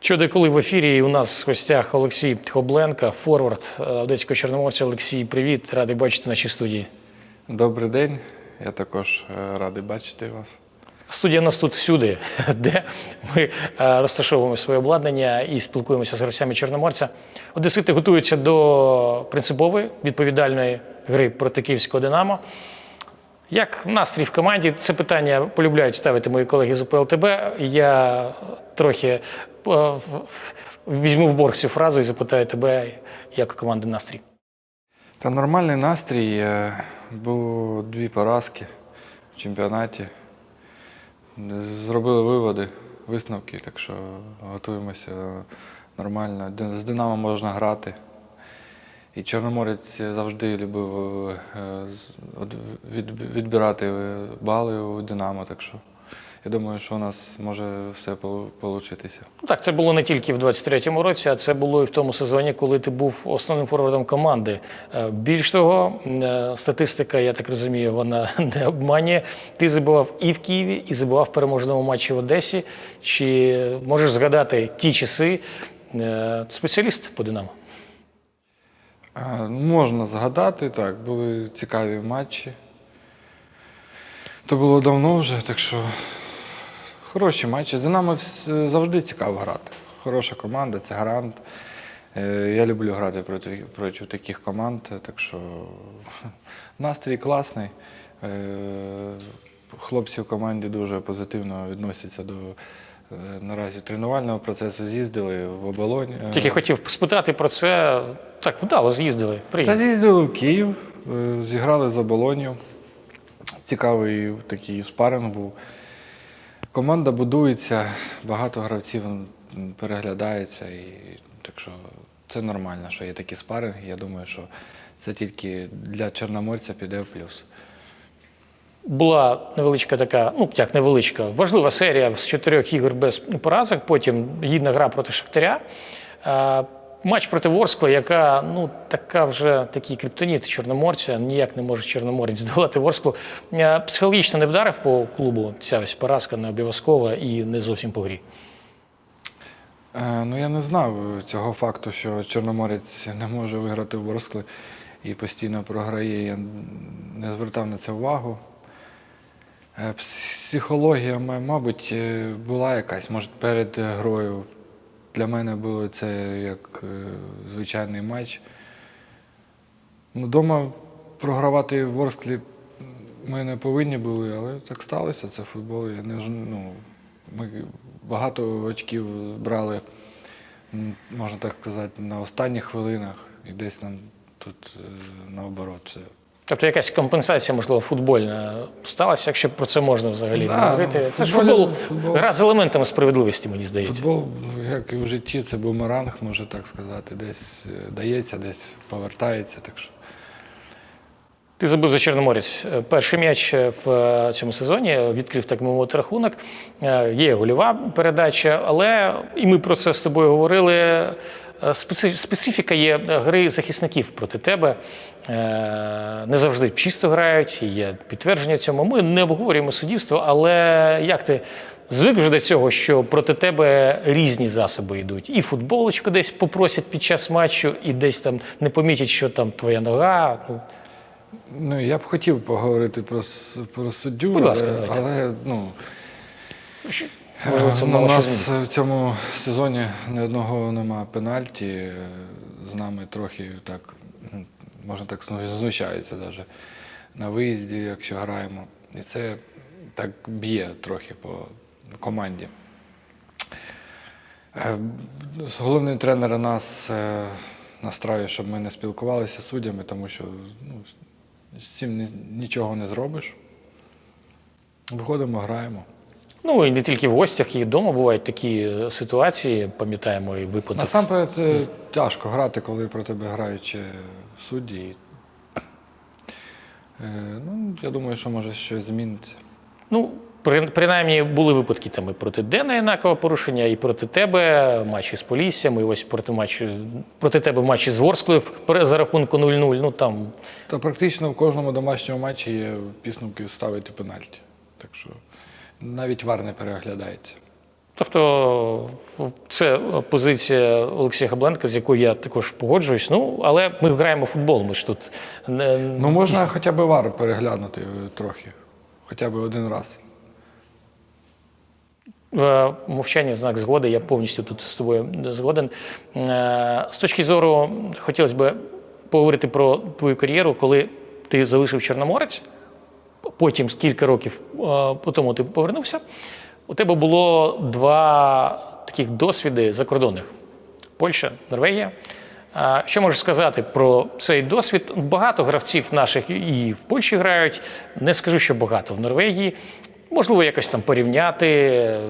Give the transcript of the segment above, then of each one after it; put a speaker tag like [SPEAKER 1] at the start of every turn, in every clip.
[SPEAKER 1] Щодо коли в ефірі у нас в гостях Олексій Хобленко, форвард е, Одеського Чорноморця. Олексій, привіт, радий бачити в нашій студії.
[SPEAKER 2] Добрий день. Я також е, радий бачити вас.
[SPEAKER 1] Студія у нас тут всюди, де ми е, розташовуємо своє обладнання і спілкуємося з гравцями Чорноморця. Одесити готуються до принципової відповідальної гри проти київського Динамо. Як настрій в команді? Це питання полюбляють ставити мої колеги з УПЛТБ. Я трохи е, візьму в борг цю фразу і запитаю тебе, як команди настрій.
[SPEAKER 2] Та нормальний настрій. е, Було дві поразки в чемпіонаті. Зробили виводи, висновки, так що готуємося нормально. З Динамо можна грати. І Чорноморець завжди любив е, відбирати е, бали у Динамо. Так що я думаю, що у нас може все вийти.
[SPEAKER 1] Ну так, це було не тільки в 23-му році, а це було і в тому сезоні, коли ти був основним форвардом команди. Е, Більш того, статистика, я так розумію, вона не обманює. Ти забував і в Києві, і забував в переможному матчі в Одесі. Чи можеш згадати ті часи? Спеціаліст по Динамо?
[SPEAKER 2] А, Можна згадати, так, були цікаві матчі. То було давно вже, так що хороші матчі. З Динамо завжди цікаво грати. Хороша команда, це гарант. Е, Я люблю грати проти, проти таких команд, так що настрій класний. Е, Хлопці в команді дуже позитивно відносяться до наразі тренувального процесу. З'їздили в оболонь. Е,
[SPEAKER 1] Тільки хотів спитати про це. Так, вдало з'їздили.
[SPEAKER 2] Та з'їздили в Київ, е, зіграли за Болонію. Цікавий такий спаринг був. Команда будується, багато гравців переглядається. І, так що це нормально, що є такі спаринги. Я думаю, що це тільки для Чорноморця піде в плюс.
[SPEAKER 1] Була невеличка така, ну як невеличка, важлива серія з чотирьох ігор без поразок. Потім гідна гра проти Шахтаря. Е, Матч проти Ворскла, яка ну така вже такий криптоніт Чорноморця, ніяк не може Чорноморець здолати Ворсклу. Е, Психологічно не вдарив по клубу ця ось поразка не обов'язкова і не зовсім по грі.
[SPEAKER 2] Е, Ну я не знав цього факту, що Чорноморець не може виграти в Ворскли і постійно програє. Я не звертав на це увагу. Е, Психологія, мабуть, е, була якась, може, перед грою. Для мене було це як е, звичайний матч. Ну, Дома програвати в Ворсклі ми не повинні були, але так сталося. Це футбол. Я не ну, ми багато очків брали, можна так сказати, на останніх хвилинах, і десь нам тут е, наоборот все.
[SPEAKER 1] Тобто якась компенсація, можливо, футбольна сталася, якщо про це можна взагалі
[SPEAKER 2] Да,
[SPEAKER 1] говорити. це ж
[SPEAKER 2] футбол-
[SPEAKER 1] футбол, гра з елементами справедливості, мені здається.
[SPEAKER 2] Футбол, як і в житті, це бумеранг, можна так сказати. Десь е, дається, десь повертається. Так що.
[SPEAKER 1] Ти забив за Чорноморець. Е, Перший м'яч е, в цьому сезоні відкрив так мовити рахунок. Є гольова передача, але і ми про це з тобою говорили. Е, специ- Специфіка є гри захисників проти тебе. Е, Не завжди чисто грають, є підтвердження цьому. Ми не обговорюємо суддівство, але як ти звик вже до цього, що проти тебе різні засоби йдуть? І футболочку десь попросять під час матчу, і десь там не помітять, що там твоя нога. Ну,
[SPEAKER 2] Ну, я б хотів поговорити про, про суддю,
[SPEAKER 1] Будь ласка,
[SPEAKER 2] але, але ну,
[SPEAKER 1] Можливо, це
[SPEAKER 2] Е,
[SPEAKER 1] мало
[SPEAKER 2] у нас в цьому сезоні ні одного нема пенальті. Е, З нами трохи так, ну, можна так знущаються навіть на виїзді, якщо граємо. І це так б'є трохи по команді. Е, Головний тренер нас е, настраює, щоб ми не спілкувалися з суддями, тому що ну, з цим нічого не зробиш. Виходимо, граємо.
[SPEAKER 1] Ну і не тільки в гостях, і вдома бувають такі е, ситуації, пам'ятаємо і випадок.
[SPEAKER 2] Насамперед е, тяжко грати, коли про тебе грають е, судді. Ну, я думаю, що може щось зміниться.
[SPEAKER 1] Ну, при- принаймні були випадки там і проти Дена інакового порушення, і проти тебе матчі з Поліссям, і ось проти матчу проти тебе матчі з Ворсклою за рахунку 0-0. Ну там
[SPEAKER 2] Та практично в кожному домашньому матчі є підсумки ставити пенальті. Так що навіть вар не переглядається.
[SPEAKER 1] Тобто це позиція Олексія Габленка, з якою я також погоджуюсь. Ну, але ми граємо в футбол. Ми ж тут не
[SPEAKER 2] Ну, можна хоча б вар переглянути е, трохи. Хоча б один раз.
[SPEAKER 1] Е, Мовчання знак згоди, я повністю тут з тобою згоден. Е, З точки зору, хотілося б поговорити про твою кар'єру, коли ти залишив Чорноморець, потім кілька років е, по тому ти повернувся. У тебе було два таких досвіди закордонних: Польща, Норвегія. Е, Що можеш сказати про цей досвід? Багато гравців наших і в Польщі грають. Не скажу, що багато в Норвегії. Можливо, якось там порівняти е,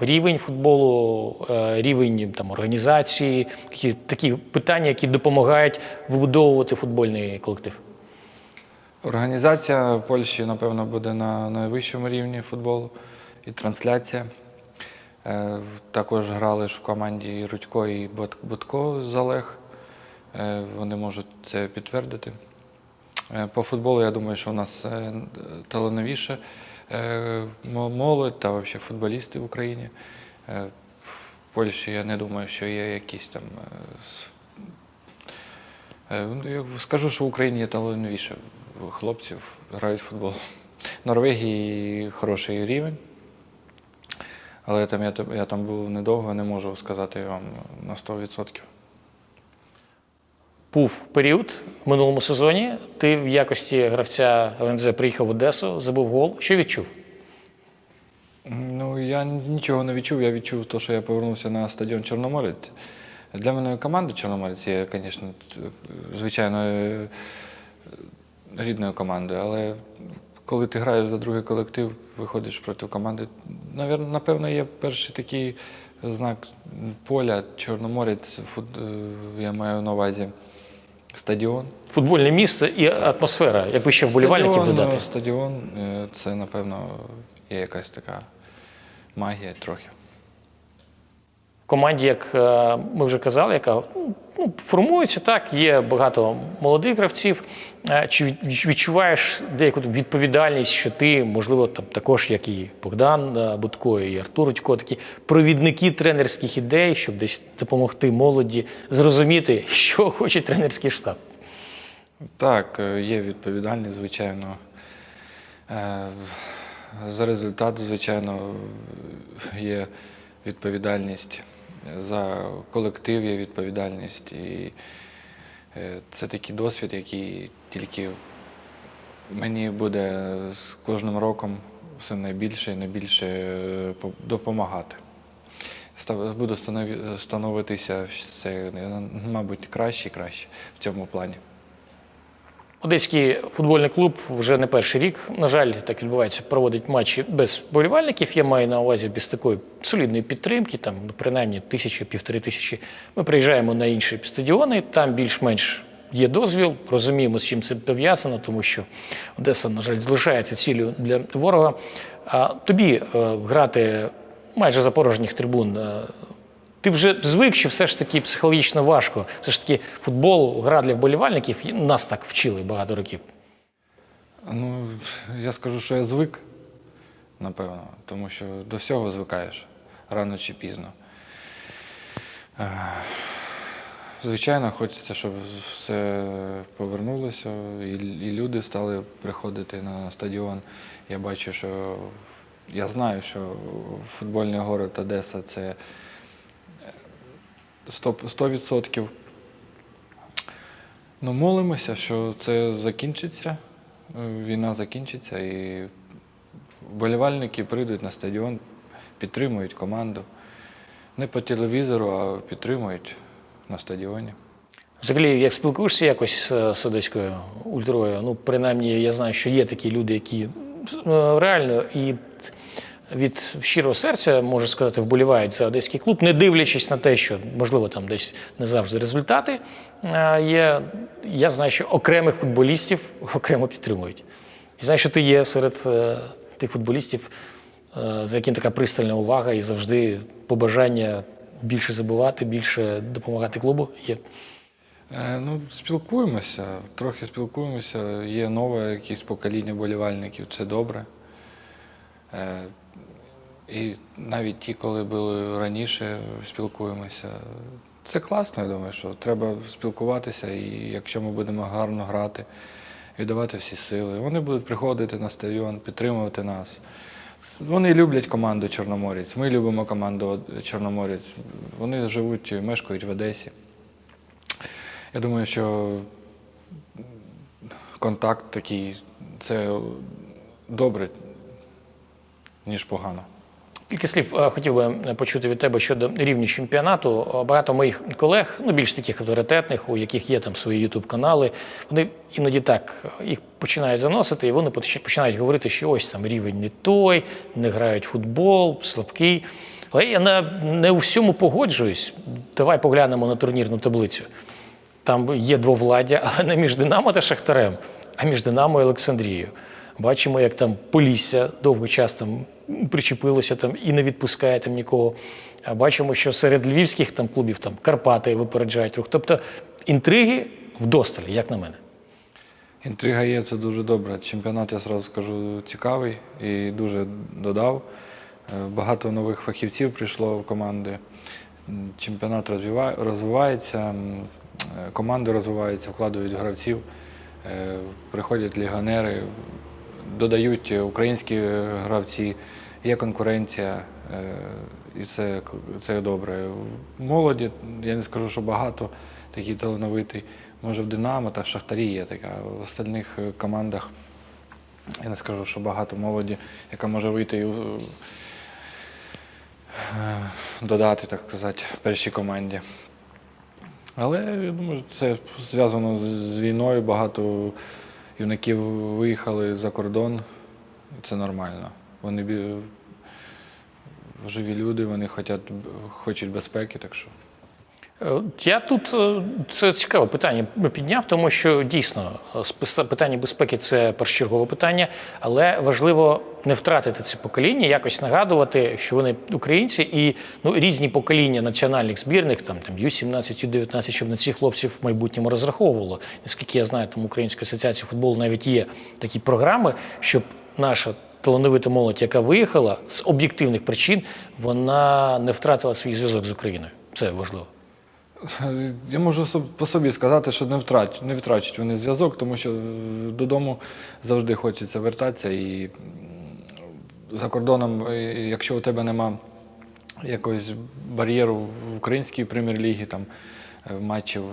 [SPEAKER 1] рівень футболу, рівень там, організації, такі питання, які допомагають вибудовувати футбольний колектив.
[SPEAKER 2] Організація Польщі, напевно, буде на найвищому рівні футболу і трансляція. Е, Також грали ж в команді Рудько і Бут- Бутко з Олег. Е, Вони можуть це підтвердити. Е, По футболу, я думаю, що у нас талановіше молодь та взагалі футболісти в Україні. В Польщі я не думаю, що є якісь там. ну, Скажу, що в Україні є талановіше хлопців, грають в футбол. В Норвегії хороший рівень. Але там я, там- я там був недовго, не можу сказати вам на 100%.
[SPEAKER 1] Був період в минулому сезоні. Ти в якості гравця ЛНЗ приїхав в Одесу, забув гол. Що відчув?
[SPEAKER 2] Ну, я нічого не відчув. Я відчув те, що я повернувся на стадіон Чорноморець. Для мене команда Чорноморець є, звісно, звичайно, е, рідною командою, але коли ти граєш за другий колектив, виходиш проти команди, напевно, є перший такий знак поля, Чорноморець, фут- е, я маю на увазі стадіон.
[SPEAKER 1] Футбольне місце і атмосфера, якби ще вболівальників додати.
[SPEAKER 2] е, Стадіон е, це, напевно, є якась така магія трохи.
[SPEAKER 1] Команді, як е, ми вже казали, яка ну, формується так, є багато молодих гравців. Е, Чи відчуваєш деяку відповідальність, що ти, можливо, там також, як і Богдан е, Будко, і Артур Рудько, такі провідники тренерських ідей, щоб десь допомогти молоді зрозуміти, що хоче тренерський штаб.
[SPEAKER 2] Так, є відповідальність, звичайно. За результат, звичайно, є відповідальність. За колектив є відповідальність. І е, це такий досвід, який тільки мені буде з кожним роком все найбільше і найбільше е, допомагати. Буду становитися все, мабуть, краще і краще в цьому плані.
[SPEAKER 1] Одеський футбольний клуб вже не перший рік, на жаль, так відбувається, проводить матчі без болівальників. Я маю на увазі без такої солідної підтримки, там ну, принаймні тисячі, півтори тисячі. Ми приїжджаємо на інші стадіони, там більш-менш є дозвіл. Розуміємо, з чим це пов'язано, тому що Одеса, на жаль, залишається цілею для ворога. А тобі е, грати майже за порожніх трибун. Ти вже звик, що все ж таки психологічно важко. Все ж таки футбол, гра для вболівальників, нас так вчили багато років.
[SPEAKER 2] Ну, я скажу, що я звик, напевно, тому що до всього звикаєш рано чи пізно. Е, Звичайно, хочеться, щоб все повернулося, і, і люди стали приходити на стадіон. Я бачу, що я знаю, що футбольний город Одеса це 100%. 100%. Ну, молимося, що це закінчиться, е, війна закінчиться і вболівальники прийдуть на стадіон, підтримують команду. Не по телевізору, а підтримують на стадіоні.
[SPEAKER 1] Взагалі, як спілкуєшся якось е, з одеською ультрою, ну, принаймні, я знаю, що є такі люди, які е, реально і від щирого серця, можу сказати, вболівають за одеський клуб, не дивлячись на те, що, можливо, там десь не завжди результати е, є. Я знаю, що окремих футболістів окремо підтримують. І знаю, що ти є серед е, тих футболістів, е, за яким така пристальна увага і завжди побажання більше забивати, більше допомагати клубу є.
[SPEAKER 2] Ну, спілкуємося, трохи спілкуємося. Є нове якесь покоління болівальників, це добре. І навіть ті, коли були раніше, спілкуємося. Це класно, я думаю, що треба спілкуватися, і якщо ми будемо гарно грати, віддавати всі сили, вони будуть приходити на стадіон, підтримувати нас. Вони люблять команду Чорноморець. Ми любимо команду Чорноморець. Вони живуть, мешкають в Одесі. Я думаю, що контакт такий це добре, ніж погано.
[SPEAKER 1] Кілька слів е, хотів би почути від тебе щодо рівня чемпіонату. Е, Багато моїх колег, ну більш таких авторитетних, у яких є там свої ютуб-канали, вони іноді так е, їх починають заносити, і вони починають говорити, що ось там рівень не той, не грають футбол, слабкий. Але я на, не у всьому погоджуюсь. Давай поглянемо на турнірну таблицю. Там є двовладдя, але не між Динамо та Шахтарем, а між Динамо і Олександрією. Бачимо, як там Полісся довгий час там причепилося там і не відпускає там нікого. Бачимо, що серед львівських там клубів там Карпати випереджають рух. Тобто інтриги вдосталь, як на мене.
[SPEAKER 2] Інтрига є, це дуже добре. Чемпіонат, я зразу скажу, цікавий і дуже додав. Е, Багато нових фахівців прийшло в команди. Чемпіонат розвивається, е, команди розвиваються, вкладають гравців, е, приходять легіонери, додають українські е, гравці, є конкуренція, е, і це, це добре. Молоді, я не скажу, що багато, такий талановитий. Може в Динамо та в Шахтарі є така, в остальних е, командах я не скажу, що багато молоді, яка може вийти і додати, так сказати, першій команді. Але я думаю, це зв'язано з війною. Багато юнаків виїхали за кордон. Це нормально. Вони живі люди, вони хочуть, хочуть безпеки, так що.
[SPEAKER 1] Е, Я тут е, це цікаве питання підняв, тому що дійсно е, питання безпеки це першочергове питання, але важливо не втратити це покоління, якось нагадувати, що вони українці, і ну різні покоління національних збірних, там там Ю-17, Ю-19, щоб на цих хлопців в майбутньому розраховувало. Наскільки я знаю, там Українська асоціація футболу навіть є такі програми, щоб наша талановита молодь, яка виїхала з об'єктивних причин, вона не втратила свій зв'язок з Україною. Це важливо.
[SPEAKER 2] Я можу по собі сказати, що не втрачать, не втрачать вони зв'язок, тому що е, додому завжди хочеться вертатися. І за кордоном, е, якщо у тебе нема якогось бар'єру в українській прем'єр-лігі, там е, матчів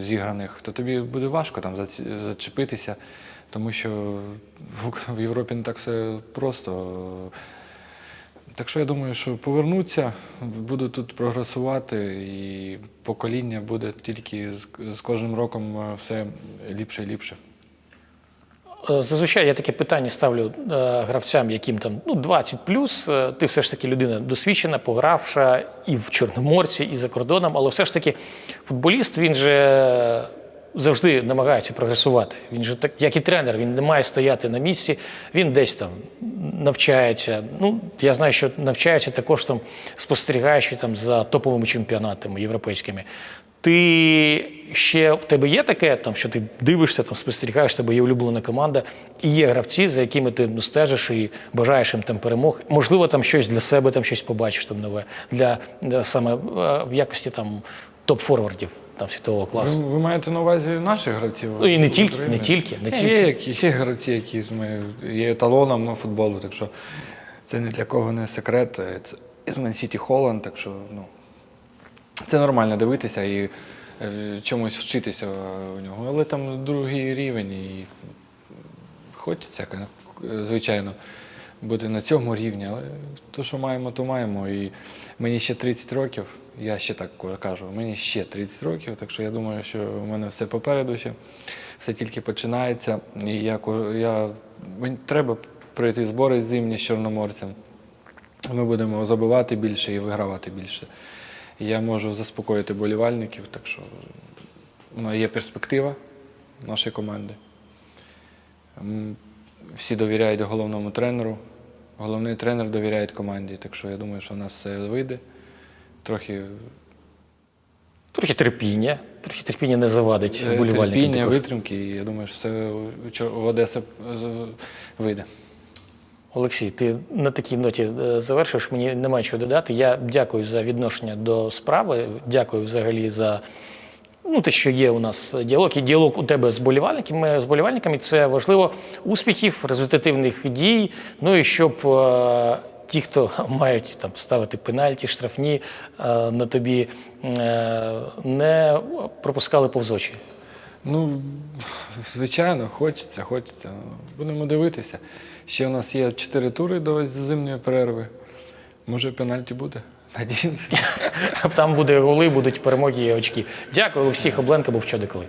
[SPEAKER 2] зіграних, то тобі буде важко там зачепитися, тому що в Європі не так все просто. Так що я думаю, що повернуться, буду тут прогресувати, і покоління буде тільки з, з кожним роком е, все ліпше і ліпше.
[SPEAKER 1] Е, Зазвичай я таке питання ставлю е, гравцям, яким там ну 20 плюс. Ти все ж таки людина досвідчена, погравша і в Чорноморці, і за кордоном, але все ж таки футболіст він же завжди намагається прогресувати. Він же так, як і тренер, він не має стояти на місці, він десь там навчається. Ну, я знаю, що навчається також там, спостерігаючи там за топовими чемпіонатами європейськими. Ти ще в тебе є таке, там, що ти дивишся, там, спостерігаєш, в тебе є улюблена команда, і є гравці, за якими ти ну, стежиш і бажаєш їм там перемог. Можливо, там щось для себе там щось побачиш там нове для, для саме е, в якості там топ-форвардів там світового класу.
[SPEAKER 2] Ви, ви маєте на увазі наших гравців?
[SPEAKER 1] Ну і не тільки,
[SPEAKER 2] України?
[SPEAKER 1] не тільки, не тільки.
[SPEAKER 2] Є, які- є гравці, які з є еталоном на футболу, так що це ні для кого не секрет. Е, Це із Ман-Сіті Холланд, так що ну, це нормально дивитися і е, чомусь вчитися у нього. Але там другий рівень і хочеться, е, звичайно, бути на цьому рівні. Але то, що маємо, то маємо. І мені ще 30 років, я ще так кажу, мені ще 30 років, так що я думаю, що в мене все попереду ще, все тільки починається. І я, я, мені треба пройти збори зимні з Чорноморцем. Ми будемо забивати більше і вигравати більше. Я можу заспокоїти болівальників, так що ну, є перспектива нашої команди. Всі довіряють головному тренеру. Головний тренер довіряє команді, так що я думаю, що в нас все вийде. Трохи
[SPEAKER 1] Трохи терпіння, трохи терпіння не завадить
[SPEAKER 2] е,
[SPEAKER 1] болівальникам
[SPEAKER 2] терпіння,
[SPEAKER 1] Е, також. витримки.
[SPEAKER 2] і я думаю, що це в Одеса вийде.
[SPEAKER 1] Олексій, ти на такій ноті е, завершиш. Мені немає чого додати. Я дякую за відношення до справи. Дякую взагалі за ну, те, що є у нас діалог. І діалог у тебе з болівальниками. З болівальниками це важливо успіхів, результативних дій. Ну і щоб е, ті, хто мають там ставити пенальті, штрафні е, на тобі, е, не пропускали повз очі.
[SPEAKER 2] Ну, звичайно, хочеться, хочеться. Будемо дивитися. Ще у нас є чотири тури до зимньої перерви. Може, пенальті буде? Надіємося.
[SPEAKER 1] Там буде голи, будуть перемоги і очки. Дякую, Олексій Хобленко був «Що де коли».